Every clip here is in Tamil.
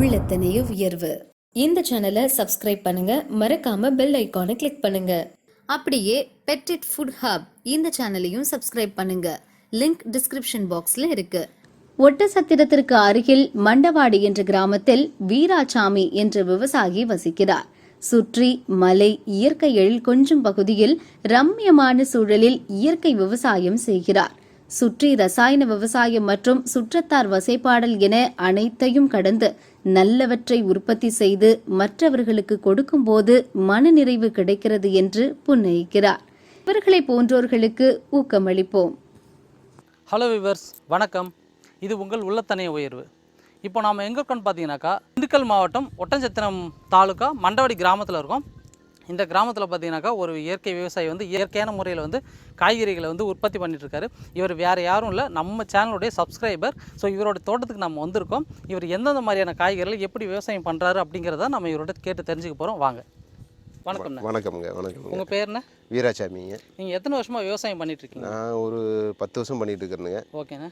உள்ளத்தனைய உயர்வு. இந்த சேனலை சப்ஸ்கிரைப் பண்ணுங்க. மறக்காம பெல் ஐக்கானை கிளிக் பண்ணுங்க. அப்படியே பெட்டிட் ஃபுட் ஹப் இந்த சேனலையும் சப்ஸ்கிரைப் பண்ணுங்க. லிங்க் டிஸ்கிரிப்ஷன் பாக்ஸ்ல இருக்கு. ஒட்டசத்திரத்திற்கு அருகில் மண்டவாடி என்ற கிராமத்தில் வீராசாமி என்ற விவசாயி வசிக்கிறார். சுற்றி மலை இயற்கை எழில் கொஞ்சம் பகுதியில் ரம்மியமான சூழலில் இயற்கை விவசாயம் செய்கிறார். சுற்றி ரசாயன விவசாயம் மற்றும் சுற்றத்தார் வசைப்பாடல் என அனைத்தையும் கடந்து நல்லவற்றை உற்பத்தி செய்து மற்றவர்களுக்கு கொடுக்கும்போது மனநிறைவு கிடைக்கிறது என்று புன்னயிக்கிறார் இவர்களை போன்றோர்களுக்கு ஊக்கமளிப்போம். ஹலோ விவர்ஸ் வணக்கம். இது உங்கள் உள்ளத்தனைய உயர்வு. இப்போ நாம் எங்கே இருக்கோம்னு பார்த்தீங்கன்னாக்கா திண்டுக்கல் மாவட்டம் ஒட்டஞ்சத்திரம் தாலுக்கா மண்டவடி கிராமத்தில் இருக்கோம். இந்த கிராமத்தில் பார்த்தீங்கன்னாக்கா ஒரு இயற்கை விவசாயி வந்து இயற்கையான முறையில் வந்து காய்கறிகளை வந்து உற்பத்தி பண்ணிட்டுருக்காரு. இவர் வேறு யாரும் இல்லை நம்ம சேனலுடைய சப்ஸ்கிரைபர். ஸோ இவரோட தோட்டத்துக்கு நம்ம வந்திருக்கோம். இவர் எந்தெந்த மாதிரியான காய்கறிகள் எப்படி விவசாயம் பண்ணுறாரு அப்படிங்கிறத நம்ம இவரோட கேட்டு தெரிஞ்சுக்க போகிறோம் வாங்க. வணக்கம்ண்ணா வணக்கம்ங்க வணக்கம்ங்க. உங்கள் பேர் என்ன? வீராசாமிங்க. நீங்கள் எத்தனை வருஷமாக விவசாயம் பண்ணிட்டு இருக்கீங்க நான் ஒரு பத்து வருஷம் பண்ணிட்டு இருக்கிறேங்க ஓகேண்ணா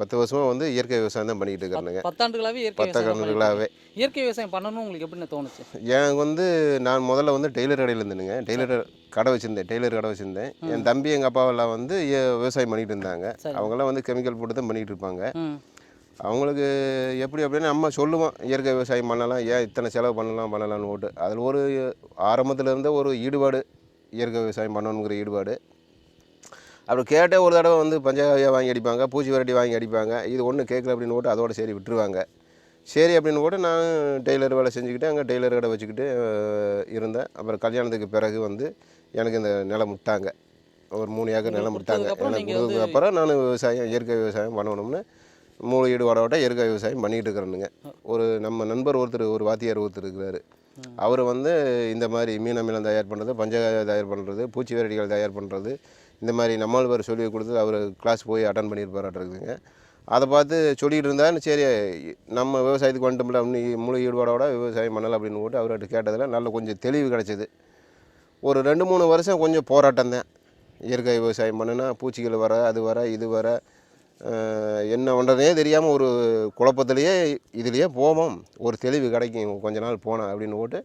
பத்து வருஷமாக வந்து இயற்கை விவசாயம் தான் பண்ணிட்டு இருக்கிறேங்க பத்தாண்டுகளாகவே இயற்கை பத்து விவசாயம் பண்ணிட்டு கணக்குகளாகவே இருக்கீங்க. இயற்கை விவசாயம் பண்ணணும்னு உங்களுக்கு எப்படின்னு தோணுச்சு? எனக்கு வந்து நான் முதல்ல வந்து டெய்லர் கடையில் இருந்தேனுங்க. டெய்லர் கடை வச்சுருந்தேன் டெய்லர் கடை வச்சுருந்தேன். என் தம்பி எங்கள் அப்பாவெல்லாம் வந்து விவசாயம் பண்ணிட்டு இருந்தாங்க. அவங்கெல்லாம் வந்து கெமிக்கல் போட்டு தான் பண்ணிட்டு இருப்பாங்க அவங்களுக்கு எப்படி அப்படின்னு நம்ம சொல்லுவோம் இயற்கை விவசாயம் பண்ணலாம் ஏன் இத்தனை செலவு பண்ணலாம் பண்ணலாம்னு ஓட்டு. அதில் ஒரு ஆரம்பத்துல இருந்தே ஒரு ஈடுபாடு இயற்கை விவசாயம் பண்ணணுங்கிற ஈடுபாடு. அப்புறம் கேட்டே ஒரு தடவை வந்து பஞ்சாய வாங்கி அடிப்பாங்க பூச்சி விரட்டி வாங்கி அடிப்பாங்க இது ஒன்றும் கேட்கல அப்படின்னு போட்டு அதோட சரி விட்டுருவாங்க. சரி அப்படின்னு போட்டு நான் டெய்லர் வேலை செஞ்சுக்கிட்டு அங்கே டெய்லர் கடை வச்சுக்கிட்டு இருந்தேன். அப்புறம் கல்யாணத்துக்கு பிறகு வந்து எனக்கு இந்த நிலம் விட்டாங்க. ஒரு மூணு ஏக்கர் நிலம் விட்டாங்க. எனக்கு அப்புறம் நான் விவசாயம் இயற்கை விவசாயம் பண்ணணும்னு மூணு ஈடுபாடோட இயற்கை விவசாயம் பண்ணிகிட்டு இருக்கிறேனுங்க. ஒரு நம்ம நண்பர் ஒருத்தர் ஒரு வாத்தியார் ஒருத்தர் இருக்கிறாரு. அவர் வந்து இந்த மாதிரி மீன் அமிலம் தயார் பண்ணுறது பஞ்சகாயம் தயார் பண்ணுறது பூச்சி விரட்டிகள் தயார் பண்ணுறது இந்த மாதிரி நம்மளுவர் சொல்லி கொடுத்து அவர் கிளாஸ் போய் அட்டன் பண்ணியிருப்பாராட்டுருக்குங்க அதை பார்த்து சொல்லிகிட்டு இருந்தால் சரி நம்ம விவசாயத்துக்கு வந்துட்டோம்ல அப்படின்னு முழு ஈடுபாடோட விவசாயம் பண்ணலாம் அப்படின்னு போட்டு அவர்கிட்ட கேட்டதில் நல்ல கொஞ்சம் தெளிவு கிடச்சிது. ஒரு ரெண்டு மூணு வருஷம் கொஞ்சம் போராட்டம் தான். இயற்கை விவசாயம் பண்ணுனா பூச்சிகள் வர அது வர இது வர என்ன பண்ணுறதே தெரியாமல் ஒரு குழப்பத்திலேயே இதுலேயே போவோம். ஒரு தெளிவு கிடைக்கும். கொஞ்ச நாள் போனேன் அப்படின்னு போட்டு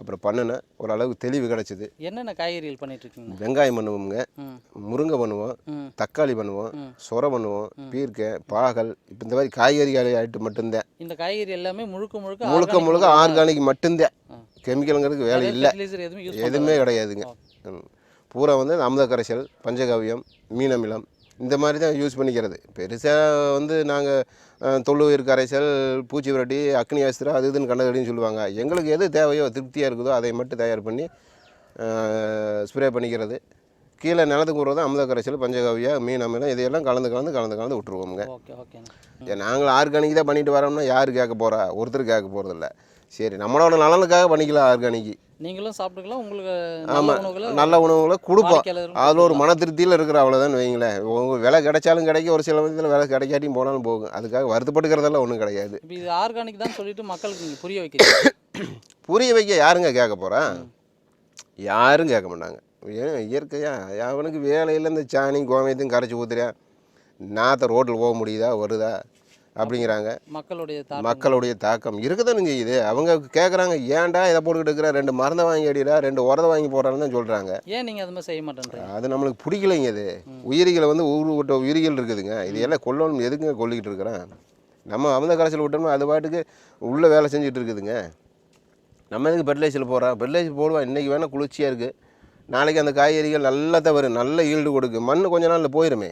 அப்புறம் பண்ணினேன் ஓரளவுக்கு தெளிவு கிடச்சிது. என்னென்ன காய்கறிகள் பண்ணிட்டு இருக்கீங்க? வெங்காயம் பண்ணுவோங்க முருங்கை பண்ணுவோம். தக்காளி பண்ணுவோம். சொரை பண்ணுவோம். பீர்க்கை பாகல். இப்போ இந்த மாதிரி காய்கறி ஐட்டம் மட்டும்தான். இந்த காய்கறி எல்லாமே முழுக்க முழுக்க முழுக்க முழுக்க ஆர்கானிக் மட்டும்தான். கெமிக்கலுங்கிறதுக்கு வேலை இல்லை. எதுவுமே கிடையாதுங்க. பூரா வந்து அமிர்த கரைசல் பஞ்சகவ்யம் மீனமிலம் இந்த மாதிரி தான் யூஸ் பண்ணிக்கிறது. பெருசாக வந்து நாங்கள் தொழுவீர் கரைசல் பூச்சி விரட்டி அக்னி அஸ்திரம் அது இதுன்னு கண்டதடின்னு சொல்லுவாங்க. எங்களுக்கு எது தேவையோ திருப்தியாக இருக்குதோ அதை மட்டும் தயார் பண்ணி ஸ்ப்ரே பண்ணிக்கிறது. கீழே நிலத்துக்கு விடுறது அமிர்த கரைசல் பஞ்சகவ்யா மீன் அமிலம் இதையெல்லாம் கலந்து கலந்து கலந்து கலந்து விட்டுருவோங்க நாங்கள் ஆர்கானிக் தான் பண்ணிட்டு வரோம்னா யார் கேட்க போகிறா ஒருத்தர் கேட்க போகிறதில்ல சரி நம்மளோட நலனுக்காக பண்ணிக்கலாம் ஆர்கானிக் நீங்களும் சாப்பிட்டுக்கலாம் உங்களுக்கு ஆமாம் நல்ல உணவுகளை கொடுப்போம். அதில் ஒரு மன திருப்தியில் இருக்கிற அவ்வளோதான் வைங்களேன். உங்கள் விலை கிடைச்சாலும் கிடைக்கும் ஒரு சில விதத்தில் விலை கிடைக்காட்டியும் போனாலும் போகும். அதுக்காக வருத்தப்பட்டுக்கிறதெல்லாம் ஒன்றும் கிடையாது. இப்போ இது ஆர்கானிக் தான் சொல்லிட்டு மக்களுக்கு நீங்கள் புரிய வைக்கிறீங்க புரிய வைக்க யாருங்க கேட்க போகிறா யாரும் கேட்க மாட்டாங்க. ஏன் இயற்கையாக அவனுக்கு வேலையில் இந்த சாணி கோமயத்தையும் கரைச்சி ஊற்றுறேன் நாற்ற ரோட்டில் போக முடியுதா? வருதா? அப்படிங்கிறாங்க. மக்களுடைய மக்களுடைய தாக்கம். இருக்கதானு செய்யுது அவங்க கேட்குறாங்க ஏன்டா இதை போட்டுக்கிட்டு இருக்கிற? ரெண்டு மருந்தை வாங்கி அடிடா ரெண்டு உரத்தை வாங்கி போடுறான்னு தான் சொல்கிறாங்க ஏன் நீங்கள் அது மாதிரி செய்ய மாட்டேன்றீங்க? அது நம்மளுக்கு பிடிக்கலைங்க இது. உயிரிகளை வந்து ஊர் விட்ட உயிரிகள் இருக்குதுங்க. இது எல்லாம் கொல்லணும் எதுக்குங்க கொல்லிக்கிட்டு இருக்கிறேன்? நம்ம அமிர்த கரைசல் விட்டோம்னா அது பாட்டுக்கு உள்ளே வேலை செஞ்சுட்டு இருக்குதுங்க. நம்ம எதுக்கு ஃபெர்டிலைசர் போடுறோம் ஃபெர்டிலைசர் போடுவோம் இன்றைக்கி வேணால் குளிர்ச்சியாக இருக்குது நாளைக்கு அந்த காய்கறிகள் நல்லா தான் வரும் நல்ல ஈல்டு கொடுக்கும் மண் கொஞ்ச நாளில் போயிருமே.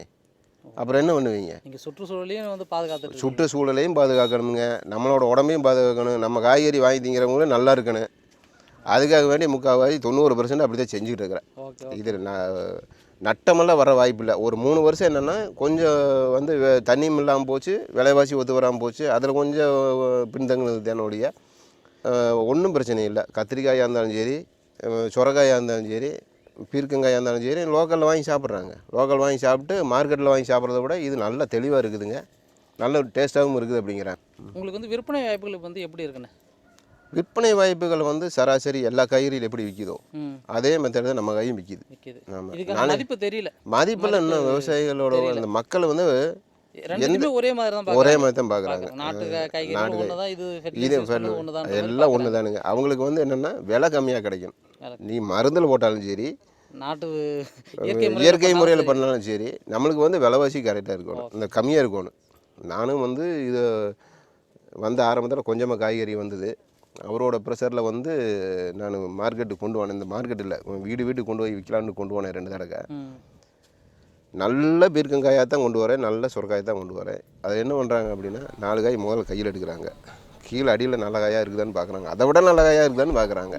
அப்புறம் என்ன பண்ணுவீங்க? நீங்கள் சுற்றுச்சூழலையும் வந்து இருக்கீங்க. சுற்றுச்சூழலையும் பாதுகாக்கணுங்க. நம்மளோட உடம்பையும் பாதுகாக்கணும். நம்ம காய்கறி வாங்கி திங்கிறவங்களும் நல்லா இருக்கணும். அதுக்காக வேண்டி முக்கால்வாசி தொண்ணூறு பர்சன்ட் அப்படி தான் செஞ்சுக்கிட்டு இருக்கிறேன். ஓகே இது நான் நட்டமெல்லாம் வர வாய்ப்பு இல்லை. ஒரு மூணு வருஷம் என்னென்னா கொஞ்சம் வந்து தண்ணியும் இல்லாமல் போச்சு விலைவாசி ஒத்து வராமல் போச்சு. அதில் கொஞ்சம் பின்தங்கினது தேனோடைய ஒன்றும் பிரச்சனை இல்லை. கத்திரிக்காயாக இருந்தாலும் சரி சுரக்காயாக இருந்தாலும் சரி பீர்க்கங்காயாக இருந்தாலும் சரி லோக்கலில் வாங்கி சாப்பிட்றாங்க. லோக்கல் வாங்கி சாப்பிட்டு மார்க்கெட்டில் வாங்கி சாப்பிட்றத விட இது நல்ல தெளிவாக இருக்குதுங்க. நல்ல டேஸ்ட்டாகவும் இருக்குது அப்படிங்கிறேன் உங்களுக்கு வந்து விற்பனை வாய்ப்புகள் வந்து எப்படி இருக்குண்ணே விற்பனை வாய்ப்புகள் வந்து சராசரி எல்லா காய்கறியில் எப்படி விற்கிதோ அதே மெத்தட் தான் நம்ம கையும் விற்கிது மதிப்பு தெரியல. மதிப்பில் இன்னும் விவசாயிகளோட. இந்த மக்கள் வந்து ரெண்டுமே ஒரே மாதிரி தான் ஒரே பார்க்குறாங்க. மாதிரி தான் பார்க்குறாங்க நாட்டு ஒன்று தான் இது இது fertilizer ஒன்று தான் எல்லாம் ஒன்று தானுங்க அவங்களுக்கு வந்து என்னென்னா விலை கம்மியாக கிடைக்கும். நீ மருந்தில் போட்டாலும் சரி நாட்டு இயற்கை முறையில பண்ணாலும் சரி. நம்மளுக்கு வந்து விலைவாசி கரெக்டாக இருக்கணும். இந்த கம்மியாக இருக்கணும். நானும் வந்து இது வந்த ஆரம்பத்தில் கொஞ்சமாக காய்கறி வந்தது. அவரோட ப்ரெஷரில் வந்து நான் மார்க்கெட்டுக்கு கொண்டு போனேன் இந்த மார்க்கெட்டில் வீடு வீட்டுக்கு கொண்டு போய் விற்கலான்னு கொண்டு போனேன் ரெண்டு தடவை. நல்ல பீர்க்கங்காயாக தான் கொண்டு வரேன் நல்ல சுரக்காயை தான் கொண்டு வரேன். அதை என்ன பண்ணுறாங்க அப்படின்னா நாலு காய் முதல்ல கையில் எடுக்கிறாங்க. கீழே அடியில் நல்ல காயாக இருக்குதான்னு பார்க்குறாங்க அதை விட நல்ல காயாக இருக்குதான்னு பார்க்குறாங்க.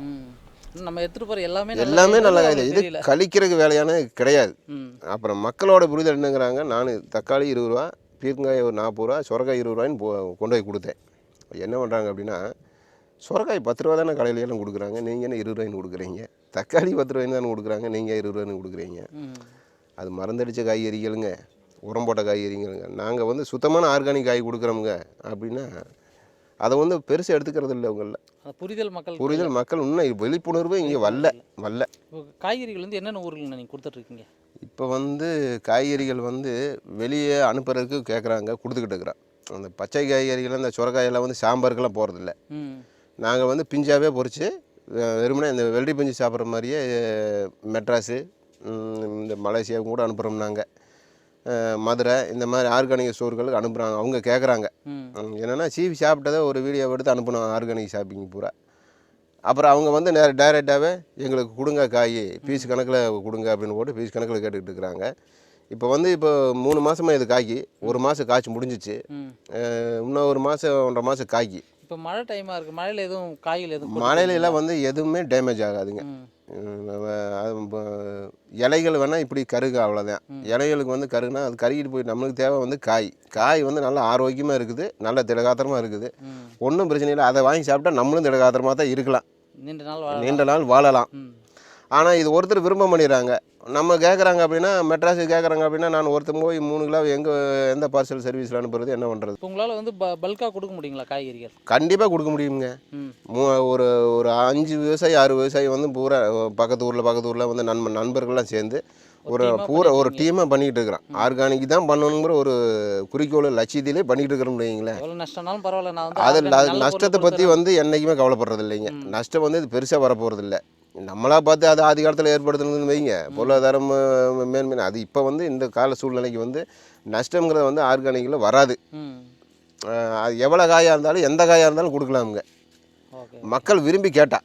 நம்ம எடுத்துட்டு போற எல்லாமே நல்ல எல்லாமே நல்ல காய். இது கழிக்கிறதுக்கு வேலையான கிடையாது. அப்புறம் மக்களோட புரிதல் என்னங்கிறாங்க நான் தக்காளி இருபது ரூபா பீர்க்கங்காய் ஒரு நாற்பது ரூபா சுரக்காய் இருபது ரூபாய்ன்னு போ கொண்டு போய் கொடுத்தேன். என்ன பண்ணுறாங்க அப்படின்னா சுரக்காய் பத்து ரூபா தானே கடையில எல்லாம் கொடுக்குறாங்க நீங்கள் என்ன இருபது ரூபாய்ன்னு கொடுக்குறீங்க? தக்காளி பத்து ரூபாய்ன்னு தானே கொடுக்குறாங்க நீங்கள் இருபது ரூபாய்ன்னு கொடுக்குறீங்க. அது மருந்தடித்த காய்கறிகளுங்க உரம் போட்ட காய்கறிகளுங்க நாங்கள் வந்து சுத்தமான ஆர்கானிக் காய் கொடுக்குறோமுங்க அப்படின்னா அதை வந்து பெருசாக எடுத்துக்கிறது இல்லை அந்த புரிதல் மக்கள் புரிதல் மக்கள் இன்னும் விழிப்புணர்வு இங்கே வரல வரல. காய்கறிகள் வந்து என்னென்ன ஊர்கள் நீங்கள் கொடுத்துட்டு இருக்கீங்க இப்போ வந்து காய்கறிகள் வந்து வெளியே அனுப்புறதுக்கு கேட்குறாங்க கொடுத்துக்கிட்டு இருக்கிறோம் அந்த பச்சை காய்கறிகள் அந்த சுரக்காயெல்லாம் வந்து சாம்பாருக்கெல்லாம் போகிறதில்ல நாங்கள் வந்து பிஞ்சாவே பொரித்து வெறுமனே இந்த வெள்ளரி பிஞ்சு சாப்பிட்ற மாதிரியே மெட்ராஸு இந்த மலேசியாவுக்கு கூட அனுப்புகிறோம் நாங்கள் மதுரை இந்த மாதிரி ஆர்கானிக் ஸ்டோர்களுக்கு அனுப்புகிறாங்க அவங்க கேட்குறாங்க என்னென்னா சீவி சாப்பிட்டதை ஒரு வீடியோ எடுத்து அனுப்பணும் ஆர்கானிக் ஷாப்பிங் பூரா. அப்புறம் அவங்க வந்து நேர டைரெக்டாகவே எங்களுக்கு கொடுங்க காய் பீஸ் கணக்கில் கொடுங்க அப்படின்னு போட்டு பீஸ் கணக்கில் கேட்டுக்கிட்டு இருக்கிறாங்க. இப்போ வந்து இப்போ மூணு மாதமாக இது காய்க்கி ஒரு மாதம் காய்ச்சி முடிஞ்சிச்சு. இன்னும் ஒரு மாதம் ஒன்றரை மாதம் காய்க்கி இப்போ மழை டைமாக இருக்குது மழையில் எதுவும் காய்கள் எதுவும் மழையிலலாம் வந்து எதுவுமே டேமேஜ் ஆகாதுங்க. இலைகள் வேணால் இப்படி கருகு அவ்வளோதான் இலைகளுக்கு வந்து கருகுனா அது கருகிட்டு போய் நம்மளுக்கு தேவை வந்து காய். காய் வந்து நல்லா ஆரோக்கியமாக இருக்குது. நல்ல திடகாத்திரமாக இருக்குது. ஒன்றும் பிரச்சனை இல்லை. அதை வாங்கி சாப்பிட்டா நம்மளும் திடகாத்திரமாக தான் இருக்கலாம். நீண்ட நாள் நீண்ட நாள் வாழலாம். ஆனால் இது ஒருத்தர் விரும்ப பண்ணிடுறாங்க நம்ம கேட்குறாங்க அப்படின்னா மெட்ராஸு கேட்குறாங்க அப்படின்னா நான் ஒருத்தர் போய் மூணு கிலோ எங்கே எந்த பார்சல் சர்வீஸில் அனுப்புறது என்ன பண்ணுறது உங்களால் வந்து ப பல்காக கொடுக்க முடியுங்களா காய்கறிகள்? கண்டிப்பாக கொடுக்க முடியுங்க ம். ஒரு ஒரு அஞ்சு விவசாயி ஆறு விவசாயி வந்து பூரா பக்கத்து ஊரில் பக்கத்து ஊரில் வந்து நண்ப நண்பர்கள்லாம் சேர்ந்து ஒரு பூரா ஒரு. டீமாக பண்ணிக்கிட்டு இருக்கிறான். ஆர்கானிக் தான் பண்ணணுங்கிற ஒரு குறிக்கோள் லட்சியத்திலே பண்ணிக்கிட்டு இருக்கிறோம் வைங்களேன் அது நஷ்டத்தை பற்றி. வந்து என்றைக்குமே கவலைப்படுறது இல்லைங்க நஷ்டம் வந்து இது பெருசாக வரப்போகிறது இல்லை நம்மளா பார்த்து அது ஆதி காலத்தில் ஏற்படுத்துனதுன்னு வைங்க. பொருளாதாரம் மேன்மை அது இப்போ வந்து இந்த கால சூழ்நிலைக்கு வந்து நஷ்டங்கிறது வந்து ஆர்கானிக்கில் வராது. அது எவ்வளோ காயாக இருந்தாலும் எந்த காயாக இருந்தாலும் கொடுக்கலாமுங்க. மக்கள் விரும்பி கேட்டா.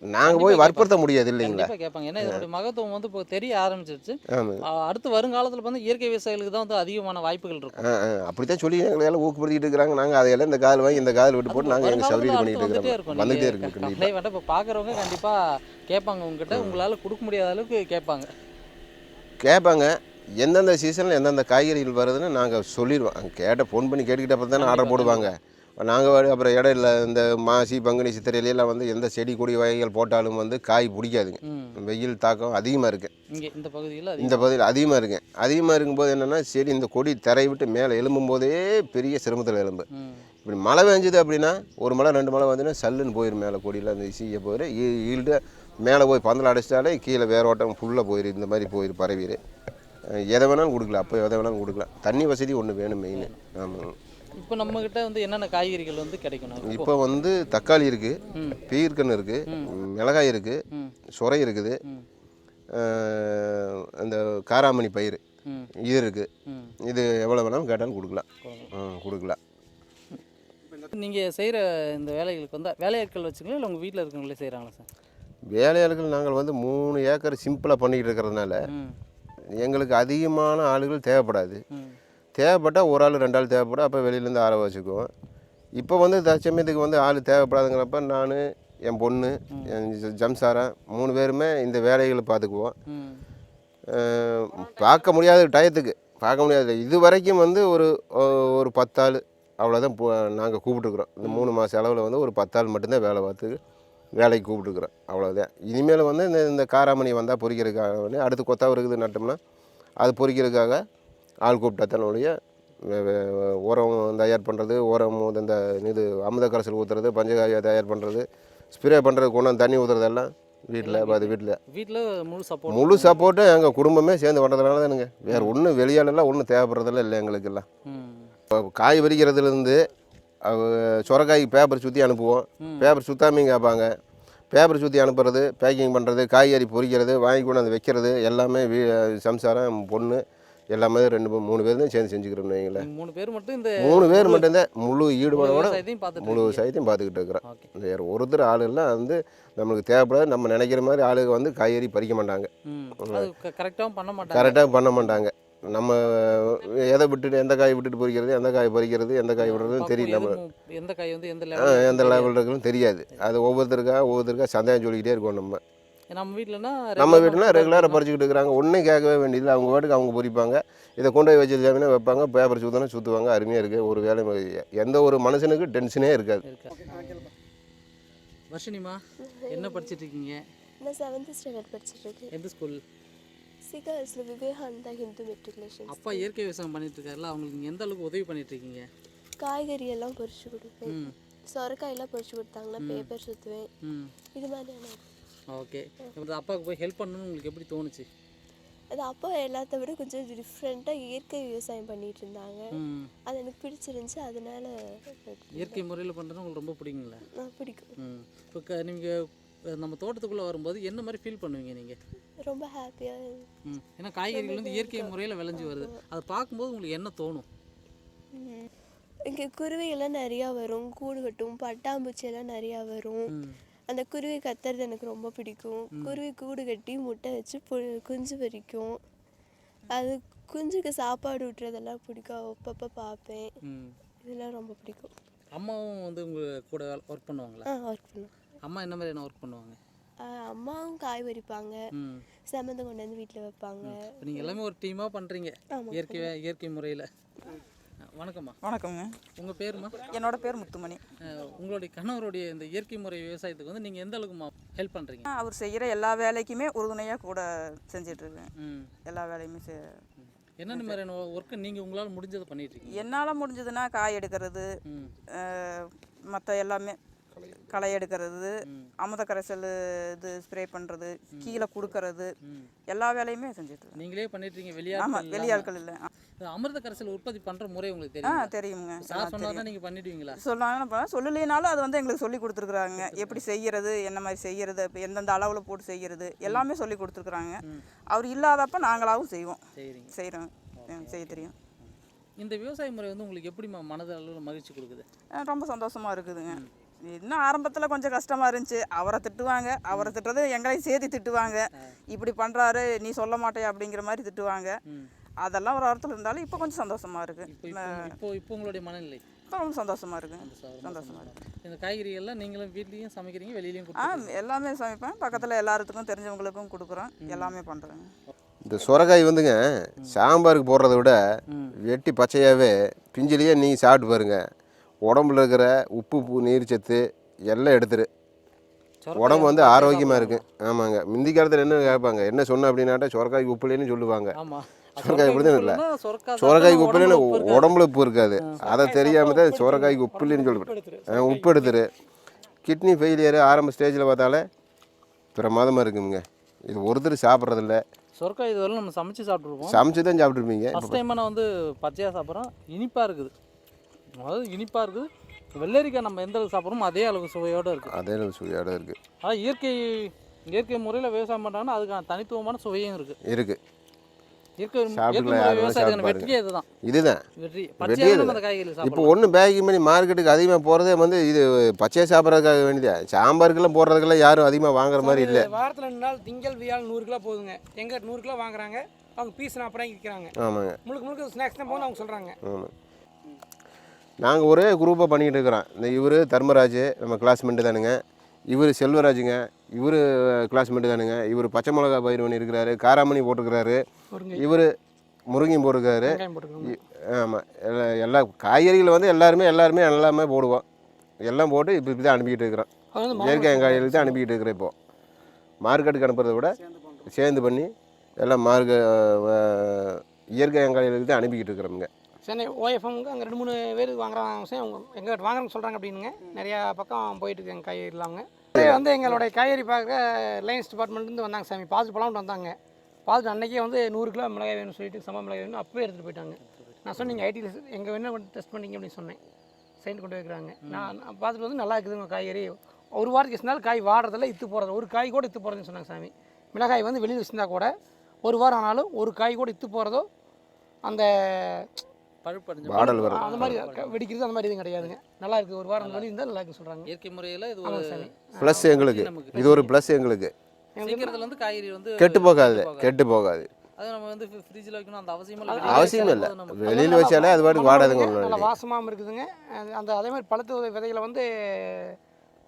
நாங்கள் போய் வற்புறுத்த முடியாது இல்லைங்களா? கேட்பாங்க. ஏன்னா இதனுடைய மகத்துவம் வந்து இப்போ தெரிய ஆரம்பிச்சிருச்சு. அடுத்து வருங்காலத்தில் வந்து இயற்கை விவசாயிகளுக்கு தான் வந்து அதிகமான வாய்ப்புகள் இருக்கும். அப்படித்தான் சொல்லி எங்களை எல்லாம் ஊக்கப்படுத்திட்டு இருக்கிறாங்க. நாங்கள் அதையெல்லாம் இந்த கால் வாங்கி இந்த கால் விட்டு போட்டு நாங்கள் எங்கள் சௌகரியம் பண்ணிட்டு இருக்கிறோம். இருக்கும். வந்துகிட்டே நீங்க இருக்கு க- கண்டிப்பாக கவலையே வேண்டாம் இப்போ பார்க்குறவங்க கண்டிப்பாக கேட்பாங்க உங்ககிட்ட. உங்களால் கொடுக்க முடியாத அளவுக்கு கேட்பாங்க. கேட்பாங்க. எந்தெந்த சீசனில் எந்தெந்த காய்கறிகள் வருதுன்னு நாங்கள் சொல்லிடுவோம். அங்கே கேட்ட ஃபோன் பண்ணி கேட்டுக்கிட்ட அப்புறம் தானே ஆர்டர் போடுவாங்க. நாங்கள் அப்புறம் இடையில இந்த மாசி பங்குனி சித்திரையிலாம் வந்து எந்த செடி கொடி வகைகள் போட்டாலும் வந்து காய் பிடிக்காதுங்க. வெயில் தாக்கம் அதிகமாக இருக்குது இங்கே இந்த பகுதியில் இந்த பகுதியில் அதிகமாக இருக்குங்க அதிகமாக இருக்கும்போது என்னென்னா செடி இந்த கொடி தரை விட்டு மேலே எழும்பும் போதே பெரிய சிரமத்தில் எலும்பு இப்படி மழை பெஞ்சுது அப்படின்னா ஒரு மழை ரெண்டு மழை வந்துன்னா சல்லுன்னு போயிடும் மேலே கொடியில் அந்த சீய போயிடும் ஈல்டு மேலே போய் பந்தல் அடிச்சிட்டாலே கீழே வேரோட்டம் ஃபுல்லாக போயிடும் இந்த மாதிரி போயிடும் பரவிடு எதை வேணாலும் கொடுக்கலாம். அப்போ எதை வேணாலும் கொடுக்கலாம். தண்ணி வசதி ஒன்று வேணும் மெயின் ஆமாங்க. இப்போ நம்மக்கிட்ட வந்து என்னென்ன காய்கறிகள் வந்து கிடைக்கணும்? இப்போ வந்து தக்காளி இருக்குது ம். பீர்க்கன்னு இருக்குது மிளகாய் இருக்குது ம். சுரை இருக்குது அந்த காராமணி பயிர் இது இருக்குது ம். இது எவ்வளோ வேணாலும் கேட்டாலும் கொடுக்கலாம். கொடுக்கலாம். நீங்கள் செய்கிற இந்த வேலைகளுக்கு வந்து வேலையாட்கள் வச்சுங்களா இல்லை உங்கள் வீட்டில் இருக்கவங்களே செய்கிறாங்களா சார்? வேலையாட்கள் நாங்கள் வந்து மூணு ஏக்கர் சிம்பிளாக பண்ணிக்கிட்டு இருக்கிறதுனால எங்களுக்கு அதிகமான ஆளுகள் தேவைப்படாது. தேவைப்பட்டால் ஒரு ஆள் ரெண்டு ஆள் தேவைப்படும் அப்போ வெளியிலேருந்து ஆளை வச்சுக்குவோம். இப்போ வந்து தற்சமயத்துக்கு வந்து ஆள் தேவைப்படாதுங்கிறப்ப நான் என் பொண்ணு என் ஜ- ஜம்சாரா மூணு பேருமே இந்த வேலைகளை பார்த்துக்குவோம். பார்க்க முடியாத டயத்துக்கு பார்க்க முடியாது இது வரைக்கும் வந்து ஒரு ஒரு பத்தாள் அவ்வளோதான் நாங்கள் கூப்பிட்டுருக்குறோம். இந்த மூணு மாத அளவில் வந்து ஒரு பத்தாள் மட்டும்தான் வேலை பார்த்து வேலைக்கு கூப்பிட்டுருக்குறோம். அவ்வளோதான் இனிமேல் வந்து இந்த இந்த காராமணி வந்தால் பொறிக்கிறதுக்காக வந்து அடுத்து கொத்தா இருக்குது நட்டோம்னா அது பொறிக்கிறதுக்காக ஆள் கூப்பிட்டா தானே ஒழிய வே- வே- உரம் தயார் பண்ணுறது உரம் இந்த இது அமுத கரைசல் ஊற்றுறது பஞ்சகாவியை தயார் பண்ணுறது ஸ்ப்ரே பண்ணுறது கொண்டாந்து தண்ணி ஊற்றுறதெல்லாம் வீட்டில் அது வீட்டில் வீட்டில் முழு சப்போர்ட் முழு சப்போர்ட்டும் எங்கள் குடும்பமே சேர்ந்து பண்ணுறதுனால தானுங்க. வேறு ஒன்றும் வெளியாலெல்லாம் ஒன்றும் தேவைப்படுறதெல்லாம் இல்லை எங்களுக்கெல்லாம். காய் பறிக்கிறதுலேருந்து சொரக்காய்க்கு பேப்பர் சுற்றி அனுப்புவோம். பேப்பர் சுத்தாமையும் கேட்பாங்க. பேப்பர் சுற்றி அனுப்புறது பேக்கிங் பண்ணுறது காய்கறி பொரிக்கிறது வாங்கி கொண்டு வந்து வைக்கிறது எல்லாமே வீ சம்சாரம் பொண்ணு எல்லாமே ரெண்டு மூணு பேர் தான் சேர்ந்து செஞ்சுக்கிறோம் வைங்களேன். மூணு பேர் மட்டும் இந்த மூணு பேர் மட்டும்தான் முழு ஈடுபாடோட முழு. விவசாயத்தையும் பார்த்துக்கிட்டு இருக்கிறோம். வேறு ஒருத்தர் ஆளுலாம் வந்து நம்மளுக்கு தேவைப்படாது நம்ம நினைக்கிற மாதிரி ஆளுங்க வந்து காய்கறி பறிக்க மாட்டாங்க. கரெக்டாகவும் பண்ண மாட்டாங்க. கரெக்டாக பண்ண மாட்டாங்க. நம்ம எதை விட்டுட்டு எந்த காய் விட்டுட்டு பொறிக்கிறது எந்த காய் பறிக்கிறது எந்த காய் விடுறதுன்னு தெரியும் நம்ம. எந்த காய் வந்து எந்த level எந்த தெரியாது. லெவல் இருக்குன்னு தெரியாது. அது ஒவ்வொருத்தருக்கா ஒவ்வொருத்தருக்கா சந்தேகம் சொல்லிக்கிட்டே இருக்கோம் நம்ம. நம்ம வீட்டிலனா நம்ம வீட்டுனா ரெகுலராக பறிச்சுக்கிட்டு இருக்கிறாங்க ஒன்றும் கேட்கவே வேண்டியதில்லை. அவங்க பாட்டுக்கு அவங்க பொறிப்பாங்க. இதை கொண்டு போய் வச்சிருக்காங்கன்னா வைப்பாங்க. பேப்பர் சுத்தணும் சுற்றுவாங்க அருமையாக இருக்குது ஒரு வேலை எந்த ஒரு மனுஷனுக்கு டென்ஷனே இருக்காது. இருக்கா வர்ஷினிமா என்ன படிச்சிட்டு இருக்கீங்க நான் செவன்த் ஸ்டாண்டர்ட் படிச்சுட்டு இருக்கேன் எந்த ஸ்கூல் சிகாஸ்ல விவேகானந்தா ஹிந்து மெட்ரிகுலேஷன் அப்பா இயற்கை விவசாயம் பண்ணிட்டு இருக்காருல்ல அவங்களுக்கு நீங்க எந்த அளவுக்கு உதவி பண்ணிட்டு இருக்கீங்க காய்கறி எல்லாம் பொரிச்சு கொடுப்பேன் சொரக்காயெல்லாம் பொரிச்சு கொடுத்தாங்கன்னா பேப்பர் சுற்றுவேன் ம். இது மாதிரியான ஓகே. இப்போ அப்பாவுக்கு போய் ஹெல்ப் பண்ணணும்னு உங்களுக்கு எப்படி தோணுச்சு? அது அப்பா எல்லாத்த விட கொஞ்சம் டிஃப்ரெண்ட்டாக இயற்கை விவசாயம் பண்ணிட்டு இருந்தாங்க. அது எனக்கு பிடிச்சிருந்துச்சு. அதனால இயற்கை முறையில் பண்ணுறது உங்களுக்கு ரொம்ப பிடிக்குங்களா பிடிக்கும். இப்போ நீங்கள் நம்ம தோட்டத்துக்குள்ளே வரும்போது என்ன மாதிரி ஃபீல் பண்ணுவீங்க நீங்கள் ரொம்ப ஹாப்பியாக ம். ஏன்னா காய்கறிகள் வந்து இயற்கை முறையில் விளைஞ்சு வருது. அதை பார்க்கும்போது உங்களுக்கு என்ன தோணும்? இங்கே குருவியெல்லாம் நிறையா வரும். கூடு கட்டும் பட்டாம்பூச்சி எல்லாம் நிறையா வரும். அந்த குருவி கத்துறது எனக்கு ரொம்ப பிடிக்கும். குருவி கூடு கட்டி முட்டை வச்சு குஞ்சு பறிக்கும் அது குஞ்சுக்கு சாப்பாடு விட்டுறதெல்லாம் பிடிக்கும். அப்பப்போ பார்ப்பேன். இதெல்லாம் ரொம்ப பிடிக்கும். அம்மாவும் வந்து உங்கள் கூட ஒர்க் பண்ணுவாங்களா? ஆ ஒர்க் பண்ணுவேன் அம்மா என்ன மாதிரியான ஒர்க் பண்ணுவாங்க? அம்மாவும் காய் பறிப்பாங்க ம். சம்மந்தம் கொண்டு வந்து வீட்டில் வைப்பாங்க. நீங்கள் எல்லாமே ஒரு டீமாக பண்ணுறீங்க. இயற்கை இயற்கை முறையில். வணக்கம்மா. வணக்கங்க உங்கள் பேருமா? என்னோட பேர் முத்துமணி. உங்களுடைய கணவருடைய இந்த இயற்கை முறை விவசாயத்துக்கு வந்து நீங்கள் எந்த அளவுக்குமா ஹெல்ப் பண்ணுறீங்க அவர் செய்கிற எல்லா வேலைக்குமே உறுதுணையாக கூட செஞ்சிட்ருக்கேன் எல்லா வேலையுமே செ என்னென்ன மாதிரியான ஒர்க்கை நீங்கள் உங்களால் முடிஞ்சதை பண்ணிட்டு இருக்கீங்க? என்னால் முடிஞ்சதுன்னா காய் எடுக்கிறது மற்ற எல்லாமே களை எடுக்கிறது அமுத கரைசல் இது ஸ்ப்ரே பண்ணுறது கீழே கொடுக்கறது எல்லா வேலையுமே செஞ்சிட்ருக்கேன் நீங்களே பண்ணிட்டு இருக்கீங்க ஆமாம் வெளியாட்கள் இல்லை. அமிர்த கரைசல் உற்பத்தி பண்ணுற முறை உங்களுக்கு ஆ தெரியும் தெரியுங்க சார் சொன்னா நீங்கள் பண்ணிடுவீங்களா? சொன்னாங்க சொல்லலைனாலும் அது வந்து எங்களுக்கு சொல்லி கொடுத்துருக்குறாங்க. எப்படி செய்யறது என்ன மாதிரி செய்யறது இப்போ எந்தெந்த அளவில் போட்டு செய்யறது எல்லாமே சொல்லி கொடுத்துருக்குறாங்க. அவர் இல்லாதப்ப நாங்களாகவும் செய்வோம். செய்கிறோம் செய்ய தெரியும். இந்த விவசாய முறை வந்து உங்களுக்கு எப்படிமா மனது அளவில் மகிழ்ச்சி கொடுக்குது? ரொம்ப சந்தோஷமா இருக்குதுங்க. இன்னும் ஆரம்பத்தில் கொஞ்சம் கஷ்டமா இருந்துச்சு. அவரை திட்டுவாங்க. அவரை திட்டுறது எங்களையும் சேர்த்து திட்டுவாங்க. இப்படி பண்ணுறாரு நீ சொல்ல மாட்டே அப்படிங்கிற மாதிரி திட்டுவாங்க. அதெல்லாம் ஒரு வாரத்தில் இருந்தாலும் இப்போ கொஞ்சம் சந்தோஷமா இருக்கு. இப்போ உங்களுடைய மனநிலை? இப்போ ரொம்ப சந்தோஷமா இருக்கு. சந்தோஷமா இருக்கு. இந்த காய்கறிகள்லாம் நீங்களும் வீட்லேயும் சமைக்கிறீங்க வெளியிலையும் ஆ எல்லாமே சமைப்பேன். பக்கத்தில் எல்லாத்துக்கும் தெரிஞ்சவங்களுக்கும் கொடுக்குறோம். எல்லாமே பண்ணுறேங்க இந்த சுரக்காய் வந்துங்க சாம்பாருக்கு போடுறத விட. வெட்டி பச்சையாகவே பிஞ்சிலேயே நீங்கள் சாப்பிட்டு பாருங்க. உடம்புல இருக்கிற உப்பு பூ நீர் சத்து எல்லாம் எடுத்துரு. உடம்பு வந்து ஆரோக்கியமாக இருக்கு. ஆமாங்க. முந்தி காலத்தில் என்ன கேட்பாங்க என்ன சொன்ன அப்படின்னாட்டா சுரக்காய்க்கு உப்பு இல்லைன்னு சொல்லுவாங்க. சுரக்காய் இப்படி தான் இல்லை சுரக்காய் சுரக்காய்க்கு உப்பு இல்லைன்னு உடம்புல உப்பு இருக்காது. அதை தெரியாமல் தான் சுரக்காய்க்கு உப்பு இல்லைன்னு சொல்லுவேன் உப்பு எடுத்துரு. கிட்னி ஃபெயிலியர் ஆரம்ப ஸ்டேஜில் பார்த்தாலே பிரமாதமாக இருக்குங்க. இது ஒருத்தர் சாப்பிட்றதில்ல. சுரக்காய் இதுவரை நம்ம சமைச்சு சாப்பிட்ருப்போம் சமைச்சு தான் சாப்பிட்ருப்பீங்க ஃபஸ்ட் டைம் நான் வந்து பச்சையாக சாப்பிட்றோம் இனிப்பாக இருக்குது. அதாவது இனிப்பாக இருக்குது. வெள்ளரிக்காய் நம்ம எந்த அளவுக்கு சாப்பிட்றோமோ அதே அளவுக்கு சுவையோடு இருக்குது அதே நல்ல சுவையோட இருக்குது ஆனால் இயற்கை இயற்கை முறையில் விவசாயம் பண்ணுறாங்கன்னா அதுக்கான தனித்துவமான சுவையும் இருக்குது இருக்குது இப்போ ஒன்றும் பேக்கிங் பண்ணி மார்க்கெட்டுக்கு அதிகமாக போகிறதே வந்து இது பச்சையாக சாப்பிட்றதுக்காக வேண்டியது? சாம்பாருக்கெல்லாம் போடுறதுக்கெல்லாம் யாரும் அதிகமாக வாங்குற மாதிரி இல்லை. வாரத்தில் ரெண்டு நாள் திங்கள் வியாழ் நூறு கிலோ போகுதுங்க எங்க நூறு கிலோ வாங்குறாங்க அவங்க பீஸ் நாற்பது ரூபாய்க்கு விற்கிறாங்க ஆமாங்க. முழுக்க முழுக்க ஸ்நாக்ஸ் தான் அவங்க சொல்கிறாங்க ஆமாம் நாங்கள் ஒரே குரூப்பாக பண்ணிக்கிட்டு இருக்கிறோம் இந்த இவர் தர்மராஜ் நம்ம கிளாஸ்மேட்டு தானுங்க. இவர் செல்வராஜுங்க. இவர் கிளாஸ்மேட்டு தானுங்க. இவர் பச்சை மிளகா பயிர் பண்ணியிருக்கிறாரு காராமணி போட்டிருக்கிறாரு. இவர் முருங்கையும் போட்டிருக்காரு ஆமாம் எல்லா எல்லா காய்கறிகள் வந்து எல்லாருமே எல்லாருமே எல்லாமே போடுவோம். எல்லாம் போட்டு இப்போ இப்படி தான் அனுப்பிக்கிட்டு இருக்கிறோம். இயற்கை வெங்காயத்துக்கு தான் அனுப்பிக்கிட்டு இருக்கிறேன் இப்போ. மார்க்கெட்டுக்கு அனுப்புறதை விட சேர்ந்து பண்ணி எல்லாம் மார்க்க இயற்கை வெங்காயத்துக்கு தான் அனுப்பிக்கிட்டு இருக்கிறோமுங்க. சென்னை ஓஎஃப்எம்க்கு அங்கே ரெண்டு மூணு பேர் வாங்குறாங்க. அவங்க எங்கள் வாங்குறவங்க சொல்கிறாங்க அப்படின்னுங்க. நிறையா பக்கம் போயிட்டு இருக்கு எங்கள் காய்கறி இல்லாமல் வந்து எங்களுடைய காய்கறி பார்க்க லைன்ஸ் டிபார்ட்மெண்ட்லேருந்து வந்தாங்க சாமி. பார்த்துட்டு போகலாம்னு வந்தாங்க. பார்த்துட்டு அன்னைக்கே வந்து நூறு கிலோ மிளகாய் வேணும்னு சொல்லிட்டு சம மிளகாய் வேணும் அப்பவே எடுத்துகிட்டு போயிட்டாங்க. நான் சொன்னேன் நீங்கள் ஐடியில் எங்கே வேணால் கொண்டு டெஸ்ட் பண்ணீங்க அப்படின்னு சொன்னேன். சைன் கொண்டு வைக்கிறாங்க நான் நான் பார்த்துட்டு வந்து நல்லா இருக்குதுங்க காய்கறி. ஒரு வாரத்துக்கு வச்சிருந்தாலும் காய் வாடுறதில்ல இத்து போகிறது ஒரு காய் கூட இத்து போகிறதுன்னு சொன்னாங்க சாமி. மிளகாய் வந்து வெளியில் வச்சிருந்தா கூட ஒரு வாரம் ஆனாலும் ஒரு காய் கூட இத்து போகிறதோ அந்த பழுப்படைஞ்ச வாடல் வரும். அந்த மாதிரி க- வெடிக்கிறது அந்த மாதிரி எதுவும் கிடையாதுங்க. நல்லா இருக்குது ஒரு வாரம் வெளியே இருந்தால் நல்லா இருக்குன்னு சொல்கிறாங்க இயற்கை முறையில் இது ஒரு ப்ளஸ் எங்களுக்கு. இது ஒரு ப்ளஸ் எங்களுக்கு. சீக்கிரத்தில் வந்து காய்கறி வந்து கெட்டு போகாது. கெட்டு போகாது. அது நம்ம வந்து ஃப்ரிட்ஜில் வைக்கணும். அந்த அவசியம் இல்லை. அவசியம் இல்லை. வெளியில் வச்சாலே அது பாட்டுக்கு வாடாதுங்க நல்லா வாசமாகவும் இருக்குதுங்க. அது- அந்த அதே மாதிரி பழுத்து விதைகளை வந்து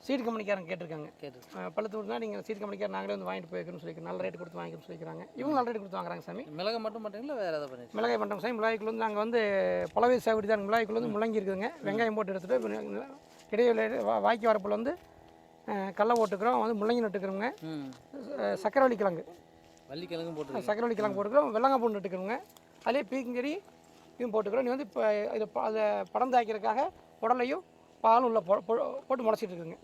சீட் கம்பெனிக்காரங்க கேட்டிருக்காங்க. கேட்டு அஹ் பழுத்து விட்டுனா நீங்கள் சீட் கம்பெனிக்கார நாங்களே வந்து வாங்கிட்டு போய்க்கணும்னு சொல்லி நல்ல ரேட் கொடுத்து வாங்கிக்கணும்னு சொல்லிக்கிறாங்க. இவங்க நல்ல ரேட் கொடுத்து வாங்குறாங்க சாமி. மிளகை மட்டும் பண்ணுறீங்களா வேறு எதாவது பண்ணிட்டு மிளகாய் பண்ணுறோம் சாமி மிளகாய்க்குள்ள வந்து நாங்கள் வந்து பழவே சாகுபடி தான். மிளகாய்க்குள்ள வந்து முள்ளங்கி இருக்குதுங்க. வெங்காயம் போட்டு எடுத்துகிட்டு இடையில வாய்க்கு வரப்பில் வந்து கடலை போட்டுக்கிறோம். வந்து முள்ளங்கி நட்டுக்கிறோங்க. சக்கரவள்ளி கிழங்கு. வள்ளிக்கிழங்கும் போட்டு சக்கரவள்ளி கிழங்கு போட்டுக்கிறோம். வெள்ளங்காய் பூண்டு நட்டுக்கிறோங்க. அதே பீக்கங்கறி இதுவும் போட்டுக்கிறோம். நீ வந்து இப்போ இதை அதை படம் தாய்க்கிறதுக்காக உடலையும் பாலும் உள்ள போட்டு முளைச்சிட்டு இருக்குங்க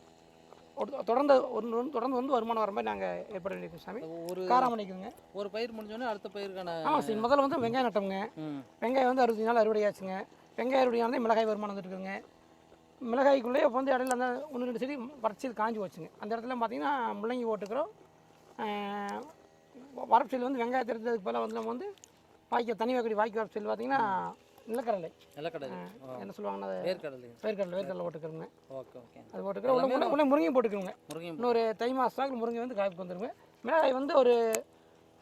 ஒரு- தொடர்ந்து ஒரு தொடர்ந்து வந்து வருமானம் வர மாதிரி நாங்கள் ஏற்பாடு பண்ணியிருக்கோம் சாமி. ஒரு காராமணிக்குங்க. ஒரு பயிர் முடிஞ்சோடனே அடுத்த பயிருக்கான ஆமாம் சார் முதல்ல வந்து வெங்காயம் நட்டோங்க வெங்காயம் வந்து அறுபது நாள் அறுவடை ஆச்சுங்க. வெங்காயம் அறுவடை ஆனதே மிளகாய் வருமானம் வந்துட்டுருக்குங்க. மிளகாய்க்குள்ளே இப்போ வந்து இடையில அந்த ஒன்று ரெண்டு செடி வறட்சியில் காஞ்சி போச்சுங்க. அந்த இடத்துல பார்த்தீங்கன்னா முள்ளங்கி போட்டுக்கிறோம். வரப்பில் வந்து வெங்காயத்தை எடுத்ததுக்கு பதிலாக வந்து நம்ம வந்து வாய்க்க தனி வைக்கடி வாய்க்கு வரப்பில் பார்த்தீங்கன்னா நிலக்கடலை. நிலக்கடலை. என்ன சொல்லுவாங்கன்னா வேர்க்கடலை. வேர்க்கடலை வேர்க்கடலை போட்டுக்கிறோங்க. Okay okay. அது போட்டுக்கிறோம். உள்ள முருங்கையும் போட்டுக்கிறோங்க. முருங்கையும் இன்னொரு தை மாதத்துக்கு முருங்கை வந்து காய்ப்பு வந்துருங்க. மிளகாய் வந்து ஒரு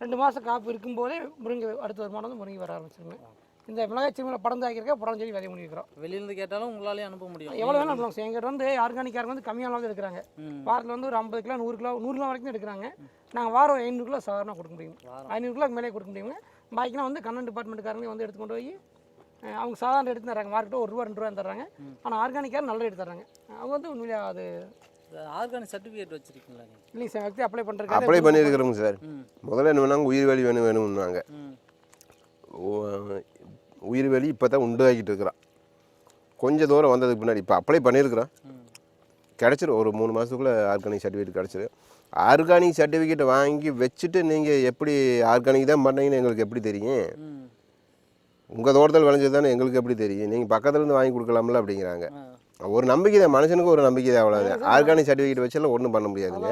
ரெண்டு மாதம் காப்பு இருக்கும்போதே முருங்கை அடுத்த வருமானம் வந்து முருங்கை வர ஆரம்பிச்சிருங்க. இந்த மிளகாய் செடியில் படம் தாக்கியிருக்க படம் செடி விதை பண்ணியிருக்கிறோம் வெளியிலேருந்து கேட்டாலும் உங்களாலே அனுப்ப முடியும். எவ்வளோ வேணும் அனுப்பலாம். சார் எங்கிட்ட வந்து ஆர்கானிக்காரங்க வந்து கம்மியான அளவு எடுக்கிறாங்க. வாரத்தில் வந்து ஒரு ஐம்பது கிலோ நூறு கிலோ நூறு கிலோ வரைக்கும் எடுக்கிறாங்க. நாங்கள் வாரம் ஐநூறு கிலோ சாதாரணமாக கொடுக்க முடியும். ஐநூறு கிலோக்கு மேலே கொடுக்க முடியுங்க. பாக்கினா வந்து கண்ணன் டிபார்ட்மெண்ட்டுக்காரங்க வந்து எடுத்து கொண்டு போய் அவங்க சாதாரண எடுத்து தராங்க மார்க்கெட்டில் ஒரு ரூபா ரெண்டு ரூபா தர்றாங்க. ஆனால் ஆர்கானிக்கார நல்ல ரேட் தர்றாங்க. அவங்க வந்து உண்மையிலே அது ஆர்கானிக் சர்டிஃபிகேட் வச்சிருக்கீங்களா நீங்கள் இல்லைங்க சார் வச்சு அப்ளை பண்ணுறதுக்கு அப்ளை பண்ணியிருக்கிறோங்க சார். முதல்ல என்ன வேணாங்க உயிர் வேலி வேணும் வேணும்னாங்க. உயிர் வேலி இப்போ தான் உண்டாக்கிட்டு இருக்கிறான் கொஞ்சம் தூரம் வந்ததுக்கு பின்னாடி இப்போ அப்ளை பண்ணியிருக்கிறோம் கிடச்சிரும் ஒரு மூணு மாதத்துக்குள்ளே ஆர்கானிக் சர்டிஃபிகேட் கிடச்சிரும் ஆர்கானிக் சர்டிஃபிகேட் வாங்கி வச்சுட்டு நீங்கள் எப்படி ஆர்கானிக் தான் பண்ணீங்கன்னு எங்களுக்கு எப்படி தெரியும்? உங்கள் தோட்டத்தில் விளைஞ்சது தானே எங்களுக்கு எப்படி தெரியும்? நீங்கள் பக்கத்துல இருந்து வாங்கி கொடுக்கலாம்ல அப்படிங்கிறாங்க. ஒரு நம்பிக்கை தான். மனுஷனுக்கு ஒரு நம்பிக்கை தான் அவ்வளோதான் ஆர்கானிக் சர்டிஃபிகேட் வச்சாலும் ஒன்றும் பண்ண முடியாதுங்க.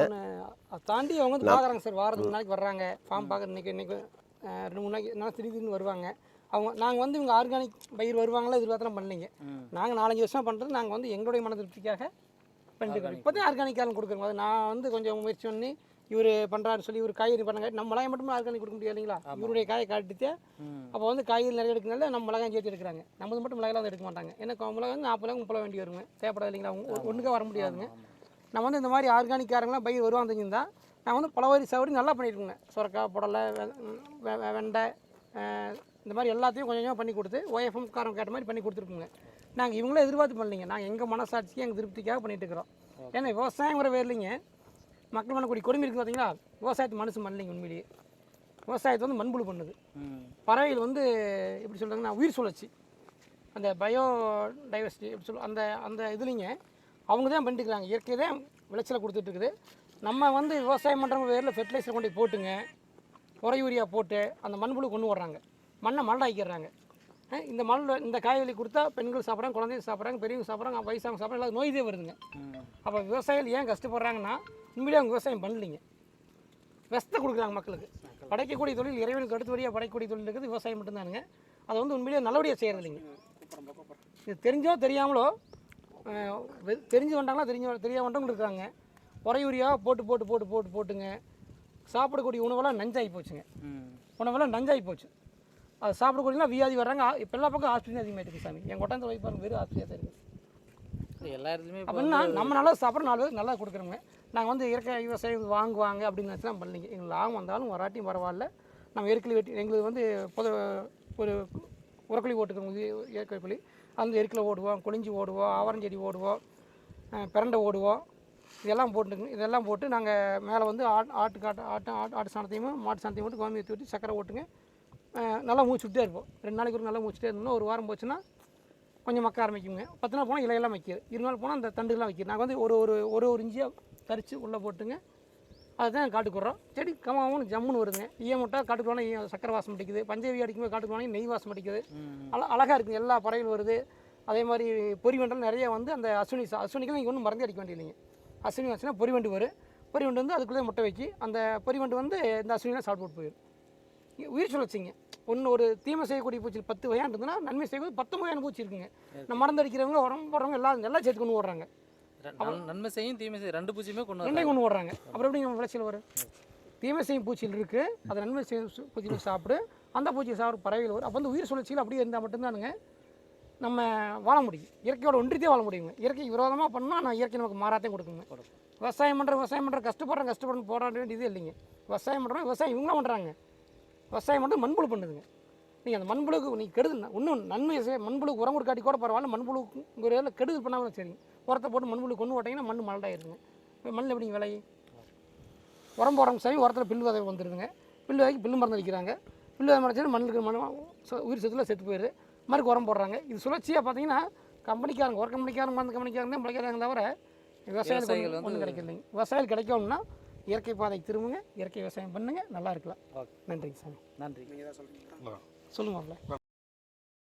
தாண்டி அவங்க வந்து பார்க்குறாங்க சார். வாரத்துக்கு நாளைக்கு வர்றாங்க. ஃபார்ம் பார்க்க இன்னைக்கு இன்னைக்கு அஹ், ரெண்டு மூணு நாளைக்கு நான் திடீர் திடீர்னு வருவாங்க. அவங்க நாங்கள் வந்து இவங்க ஆர்கானிக் பயிர் வருவாங்களா எதிர்பார்த்தலாம் பண்ணலைங்க. நாங்கள் நாலஞ்சு வருஷம் பண்ணுறது நாங்கள் வந்து எங்களுடைய மன திருப்திக்காக பண்ணிட்டு இப்போ தான் ஆர்கானிக் காலம் கொடுக்குறோம். அது நான் வந்து கொஞ்சம் முயற்சி பண்ணி இவர் பண்ணுறாரு சொல்லி இவர் காய்கறி பண்ணாங்க. நம்ம மிளகாய் மட்டுமே ஆர்கானிக் கொடுக்க முடியாது இல்லைங்களா? இவருடைய காயை காட்டிட்டு அப்போ வந்து காய்கறி நிறைய எடுக்கனால நம்ம மிளகாய் சேர்த்து எடுக்கிறாங்க. நம்மது மட்டும் மிளகாய் எடுக்க மாட்டாங்க. ஏன்னா மிளகாய் வந்து நாற்பது முப்பது வேண்டி வருங்க. தேவைப்படாது இல்லைங்களா? ஒ- ஒண்ணுக்கே வர முடியாதுங்க. நான் வந்து இந்த மாதிரி ஆர்கானிக்காரங்களாம் பயிர் வருவாங்க தெரிஞ்சிருந்தா நான் வந்து பலவரி சாவடி நல்லா பண்ணியிருக்கேங்க சுரக்காய் புடலை வெண்டை இந்த மாதிரி எல்லாத்தையும் கொஞ்சம் கொஞ்சமாக பண்ணி கொடுத்து OFM காரம் கேட்ட மாதிரி பண்ணி கொடுத்துருக்குங்க. நாங்கள் இவங்களே எதிர்பார்த்து பண்ணலைங்க. நாங்கள் எங்கள் மனசாட்சிக்கு எங்கள் திருப்திக்காக பண்ணிட்டு இருக்கிறோம் ஏன்னா விவசாயங்கிற வேர்லைங்க மக்கள் பண்ணக்கூடிய கொடுமை இருக்குது பார்த்தீங்களா விவசாயத்தை மனுஷன் பண்ணலைங்க உண்மையிலேயே. விவசாயத்தை வந்து மண்புழு பண்ணுது. பறவைகள் வந்து எப்படி சொல்கிறாங்கன்னா உயிர் சுழற்சி. அந்த பயோ டைவர்சிட்டி எப்படி சொல்ல அந்த அந்த இதுலிங்க அவங்க தான் பண்ணிட்டுருக்காங்க. இயற்கை தான் விளைச்சலை கொடுத்துட்டு இருக்குது நம்ம வந்து விவசாயம் பண்ணுறவங்க வேரில் ஃபெர்டிலைசர் கொண்டு போட்டுங்க. உர யூரியா போட்டு அந்த மண்புழு கொண்டு வர்றாங்க. மண்ணை மல்லாக்கிடுறாங்க அஹ் இந்த மண் இந்த காய்கறி கொடுத்தா பெண்கள் சாப்பிட்றாங்க குழந்தைங்க சாப்பிட்றாங்க பெரியவங்க சாப்பிட்றாங்க வயசாங்க சாப்பிட்றாங்க எல்லாரும் நோய் வருதுங்க. அப்போ விவசாயிகள் ஏன் கஷ்டப்படுறாங்கன்னா உண்மையிலேயே அவங்க விவசாயம் பண்ணலைங்க. விஷத்தை கொடுக்குறாங்க மக்களுக்கு. படைக்கக்கூடிய தொழில் இறைவனுக்கு அடுத்தபடியாக படைக்கக்கூடிய தொழில் இருக்குது விவசாயம் மட்டும்தானுங்க. அதை வந்து உண்மையிலேயே நல்லபடியாக செய்கிறது இல்லைங்க இது தெரிஞ்சோ தெரியாமலோ தெரிஞ்சு வந்தாங்களா தெரிஞ்சு தெரியாம வந்தவங்க இருக்காங்க உரையூரியாக போட்டு போட்டு போட்டு போட்டு போட்டுங்க. சாப்பிடக்கூடிய உணவெல்லாம் நஞ்சாகி போச்சுங்க. உணவெல்லாம் நஞ்சாகி போச்சு. அது சாப்பிடக்கூடியலாம் வியாதி வர்றாங்க. இப்போ எல்லா பக்கம் ஆஸ்பத்திரி அதிகமாகிட்டு இருக்கு சாமி. என் கொட்டாந்து வைப்பாங்க பாருங்க வெறும் ஆஸ்பத்திரியாக தான் இருக்குது. எல்லா இடத்துலையுமே அப்படின்னா நம்ம நல்லா சாப்பிட்ற நாலு பேருக்கு நல்லா கொடுக்குறோங்க. நாங்கள் வந்து இயற்கை விவசாயம் வாங்குவாங்க அப்படின்னு நினச்சலாம் பண்ணலைங்க. எங்களுக்கு லாபம் வந்தாலும் வராட்டியும் பரவாயில்ல. நம்ம எருக்களி வெட்டி எங்களுக்கு வந்து பொது ஒரு உரக்குழி ஓட்டுக்கிறோம். இது இயற்கை குழி. அந்த எருக்கில் ஓடுவோம் குளிஞ்சி ஓடுவோம் ஆவரஞ்செடி ஓடுவோம் பிரண்டை ஓடுவோம். இதெல்லாம் போட்டுங்க இதெல்லாம் போட்டு நாங்கள் மேலே வந்து ஆட் ஆட்டு காட்டு ஆட்டு ஆட்டு ஆட்டு சாணத்தையும் மாட்டு சாணத்தையும் போட்டு கோமி ஊற்றி ஊற்றி சக்கரை ஓட்டுங்க. நல்லா மூச்சுட்டே இருப்போம். ரெண்டு நாளைக்கு ஒரு நல்லா மூச்சுட்டே இருந்தோம்னா ஒரு வாரம் போச்சுன்னா கொஞ்சம் மக்க ஆரம்பிக்குங்க. பத்து நாள் போனால் இலையெல்லாம் வைக்கிது. இரு நாள் போனால் அந்த தண்டுகள்லாம் வைக்கிது. நாங்கள் வந்து ஒரு ஒரு ஒரு ஒரு இஞ்சியாக தரித்து உள்ளே போட்டுங்க. அதுதான் காட்டுக்குறோம் செடி கமாவும் ஜம்முன்னு வருதுங்க. ஈய முட்டை காட்டுக்குறோம் ஈய சக்கரை வாசம் அடிக்குது. பஞ்சவி அடிக்கும்போது காட்டுக்குறோம் நெய் வாசம் அடிக்குது. அழ அழகாக இருக்குது. எல்லா பறவைகள் வருது. அதே மாதிரி பொறிவண்டல் நிறைய வந்து அந்த அஸ்வினி அஸ்வினிக்கு நீங்கள் ஒன்றும் மறந்தே அடிக்க வேண்டியதில்லைங்க. அஸ்வினி வச்சுன்னா பொறிவண்டு வரும். பொறிவண்டு வந்து அதுக்குள்ளே முட்டை வச்சு அந்த பொறிவண்டு வந்து இந்த அஸ்வினிலாம் சாப்பிட்டு போட்டு போயிடும் உயிர் சுழற்சிங்க. ஒன்று ஒரு தீமை செய்யக்கூடிய பூச்சி பத்து வகையான இருந்ததுன்னா நன்மை செய்யக்கூடிய பத்து வகையான பூச்சி இருக்குங்க. நம்ம மருந்து அடிக்கிறவங்க உடம்பு போடுறவங்க எல்லாம் எல்லாம் சேர்த்து கொண்டு ஓடுறாங்க. நன்- நன்மை செய்யும் தீமை செய்யும் ரெண்டு பூச்சியுமே கொண்டு வராங்க கொண்டு ஓடுறாங்க. அப்புறம் எப்படி நம்ம விளைச்சல் வரும்? தீமை செய்யும் பூச்சிகள் இருக்குது அது நன்மை செய்யும் பூச்சிகள் சாப்பிடு. அந்த பூச்சியை சாப்பிட பறவைகள் வரும். அப்போ வந்து உயிர் சுழற்சியில் அப்படியே இருந்தால் மட்டும்தானுங்க நம்ம வாழ முடியும். இயற்கையோட ஒன்றித்தே வாழ முடியுங்க. இயற்கை விரோதமாக பண்ணால் நான் இயற்கை நமக்கு மாறாத்தையும் கொடுக்குங்க. விவசாயம் பண்ணுற விவசாயம் பண்ணுற கஷ்டப்படுறேன் கஷ்டப்படுறேன் போராட வேண்டியதே இல்லைங்க. விவசாயம் பண்ணுறோம் விவசாயம் இவங்களும் பண்ணுறாங்க விவசாயம் மட்டும் மண்புழு பண்ணுதுங்க. நீங்கள் அந்த மண்புழுக்கு நீங்கள் கெடுதல் இன்னும் நன்மை செய்ய மண்புழுக்கு உரம் கொடுக்காட்டி கூட பரவாயில்ல மண்புழுக்கு கெடுதல் பண்ணாமல் சரி உரத்தை போட்டு மண்புழு கொண்டு போட்டிங்கன்னா மண் மலடாயிருங்க இப்போ மண் எப்படிங்க விலை? உரம் போடுறவங்க சரி உரத்தில் பில்லு விதை வந்துடுதுங்க பில்லு விதைக்கு பில்லு மருந்து அடிக்கிறாங்க. பில்லு விதை மறைச்சா மண்ணுக்கு மண் உயிர் சத்துல செத்து போயிடுது. மறுக்கு உரம் போடுறாங்க. இது சுழற்சியாக பார்த்தீங்கன்னா கம்பெனிக்காரங்க ஒரு கம்பெனிக்காரங்க மருந்து கம்பெனிக்காரங்க தான் பிழைக்கிறாங்க தவிர விவசாயிகள் ஒன்றும் கிடைக்கலைங்க. விவசாயிகள் கிடைக்கணும்னா இயற்கை பாதைக்கு திரும்புங்க இயற்கை விவசாயம் பண்ணுங்க நல்லா இருக்கலாம். நன்றிங்க சாமி. நன்றி. சொல்லுங்க மாப்பிள்ள.